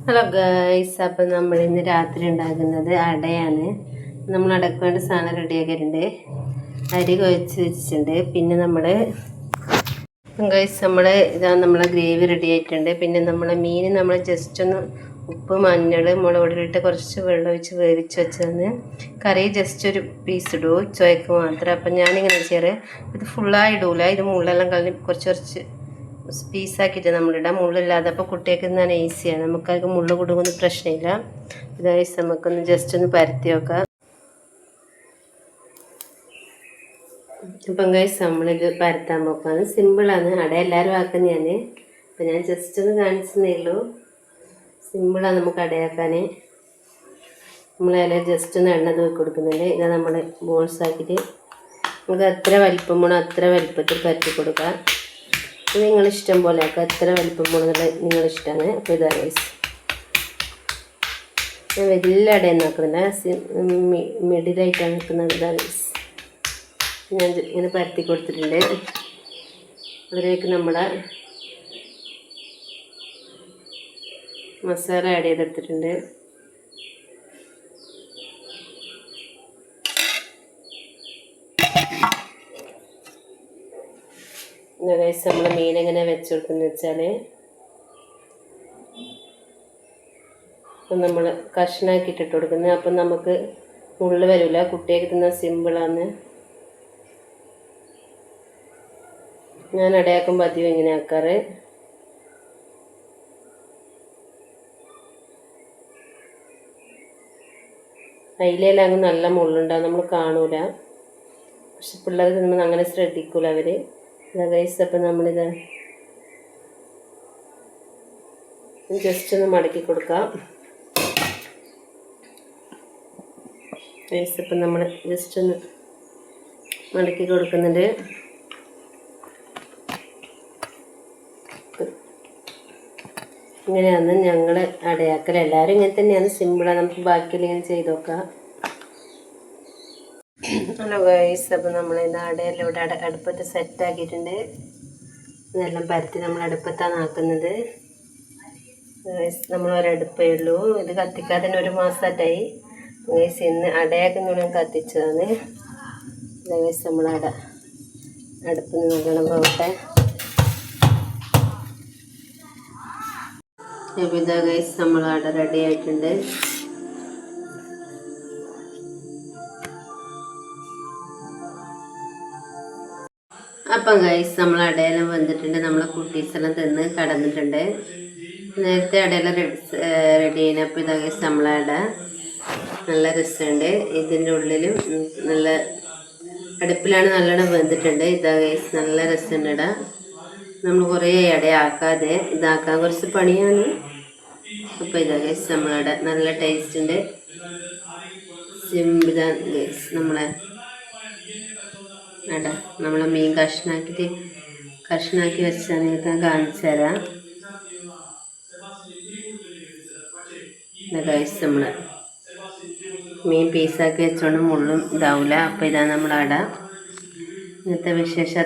Hello guys അപ്പം നമ്മൾ ഇന്ന് രാത്രി ഉണ്ടാക്കുന്നത് അടയാണ്. നമ്മൾ അടക്കേണ്ട സാധനം റെഡിയാക്കിയിട്ടുണ്ട് അരി കുഴച്ച് വെച്ചിട്ടുണ്ട്. പിന്നെ നമ്മൾ ഗൈസ് നമ്മൾ ഇതാ നമ്മളെ ഗ്രേവി റെഡി ആയിട്ടുണ്ട്. പിന്നെ നമ്മളെ മീൻ നമ്മൾ ജസ്റ്റ് ഒന്ന് ഉപ്പ് മഞ്ഞൾ മുളക് ഇട്ട് കുറച്ച് വെള്ളം ഒഴിച്ച് വേവിച്ച് വെച്ചതാണ്. കറി ജസ്റ്റ് ഒരു പീസ് ഇടൂ. ചോയ്ക്ക് മാത്രം. അപ്പം ഞാനിങ്ങനെ ചെയ്യാറ്. ഇത് ഫുള്ളായി ഇടൂല. ഇത് മുള്ളെല്ലാം കളഞ്ഞ് കുറച്ച് കുറച്ച് പീസാക്കിയിട്ട് നമ്മളിടാം. മുള്ളില്ലാതെ അപ്പോൾ കുട്ടികൾക്ക് തന്നെ ഈസിയാണ്. നമുക്കത് മുള്ള കൊടുക്കുന്ന പ്രശ്നമില്ല. ഇതായി നമുക്കൊന്ന് ജസ്റ്റ് ഒന്ന് പരത്തി വെക്കാം ഇപ്പം കഴിച്ച് നമ്മളിത് പരത്താൻ പോക്കാണ്. സിമ്പിളാണ് അട എല്ലാവരും ആക്കുന്ന ഞാൻ അപ്പം ഞാൻ ജസ്റ്റ് ഒന്ന് കാണിച്ചതേ ഉള്ളൂ. സിമ്പിളാണ് നമുക്ക് അടയാക്കാൻ നമ്മളതിൽ ജസ്റ്റ് ഒന്ന് എണ്ണ തൂക്കി കൊടുക്കുന്നുണ്ട്. ഇത് നമ്മൾ ബോൾസ് ആക്കിയിട്ട്. നമുക്ക് എത്ര വലിപ്പം വേണോ അത്ര വലിപ്പത്തിൽ പരത്തി കൊടുക്കാം. ഇത് നിങ്ങളിഷ്ടം പോലെ ആക്കാം എത്ര വലിപ്പം വേണമെന്നുള്ളത് നിങ്ങളിഷ്ടമാണ്. അപ്പോൾ ഇതാ റൈസ് ഞാൻ വലിയ അടയൊന്നും ആക്കുന്നില്ല മിഡിലായിട്ടാണ് നിൽക്കുന്നത് ഇതാ റൈസ് ഞാൻ ഇങ്ങനെ പരത്തി കൊടുത്തിട്ടുണ്ട്. അതിലേക്ക് നമ്മുടെ മസാല ആഡ് ചെയ്തെടുത്തിട്ടുണ്ട്. ഗൈസ് നമ്മൾ മീൻ എങ്ങനെ വെച്ച് കൊടുക്കുന്നത് വെച്ചാൽ നമ്മൾ കഷ്ണാക്കിയിട്ട് ഇട്ട് കൊടുക്കുന്നത് അപ്പം നമുക്ക് മുള്ള് വരില്ല കുട്ടിയൊക്കെ തിന്ന സിമ്പിളാണ് ഞാൻ അടയാക്കുമ്പോൾ അധികം ഇങ്ങനെ ആക്കാറ്. അതിലെല്ലാം അങ്ങ് നല്ല മുള്ളുണ്ടാവും. നമ്മൾ കാണൂല. പക്ഷെ പിള്ളേർ തിന്നുമ്പോൾ അങ്ങനെ ശ്രദ്ധിക്കൂല അവർ ഗൈസ് അപ്പം നമ്മളിത് ജസ്റ്റ് ഒന്ന് മടക്കി കൊടുക്കാം. ഗൈസ് അപ്പം നമ്മൾ ജസ്റ്റ് ഒന്ന് മടക്കി കൊടുക്കുന്നുണ്ട്. ഇങ്ങനെയാണ് ഞങ്ങൾ അടയാക്കൽ. എല്ലാവരും ഇങ്ങനെ തന്നെയാണ്. സിമ്പിളാണ് നമുക്ക് ബാക്കിയിൽ ഇങ്ങനെ ചെയ്ത് നോക്കാം. ഹലോ ഗൈസ് അപ്പോൾ നമ്മൾ ഇന്ന് അടയെല്ലാം ഇവിടെ അട അടുപ്പത്ത് സെറ്റാക്കിയിട്ടുണ്ട് ഇതെല്ലാം പരത്തി നമ്മൾ അടുപ്പത്താണ് ആക്കുന്നത് നമ്മൾ ഒരടുപ്പേ ഉള്ളൂ. ഇത് കത്തിക്കാതെ തന്നെ ഒരു മാസമായിട്ടായി ഗൈസ് ഇന്ന് അടയാക്കുന്നുണ്ട് കത്തിച്ചതാണ്. ഗൈസ് നമ്മൾ അട അടുപ്പ് നോക്കണം പോകട്ടെ ഗൈസ് നമ്മൾ അട റെഡി ആയിട്ടുണ്ട്. അപ്പം ഗൈസ് നമ്മൾ അടയെല്ലാം വന്നിട്ടുണ്ട്. നമ്മളെ കുട്ടീസെല്ലാം തിന്ന് കടന്നിട്ടുണ്ട്. നേരത്തെ അടയെല്ലാം റെഡി റെഡി ചെയ്യുന്നപ്പോൾ ഇതാ ഗൈസ് നമ്മളെ അട നല്ല രസമുണ്ട്. ഇതിന്റെ ഉള്ളിലും നല്ല അടുപ്പിലാണ് നല്ലോണം വെന്തിട്ടുണ്ട്. ഇതാ ഗൈസ് നല്ല രസമുണ്ട് ഇട നമ്മൾ കുറേ ഇടയാക്കാതെ ഇതാക്കാൻ കുറച്ച് പണിയാണ്. അപ്പോൾ ഇതാ ഗൈസ് നമ്മളവിടെ നല്ല ടേസ്റ്റ് ഉണ്ട്. സിമ്പിളാണ് ഗൈസ് നമ്മളെ അട നമ്മളെ മീൻ കഷ്ണാക്കിയിട്ട് കഷ്ണാക്കി വെച്ചാൽ നിങ്ങൾക്ക് കാണിച്ചു തരാം. കഴിച്ച് നമ്മൾ മീൻ പീസാക്കി വെച്ചോണ്ട് മുള്ളും ഇതാവില്ല അപ്പോൾ ഇതാണ് നമ്മളട ഇന്നത്തെ വിശേഷം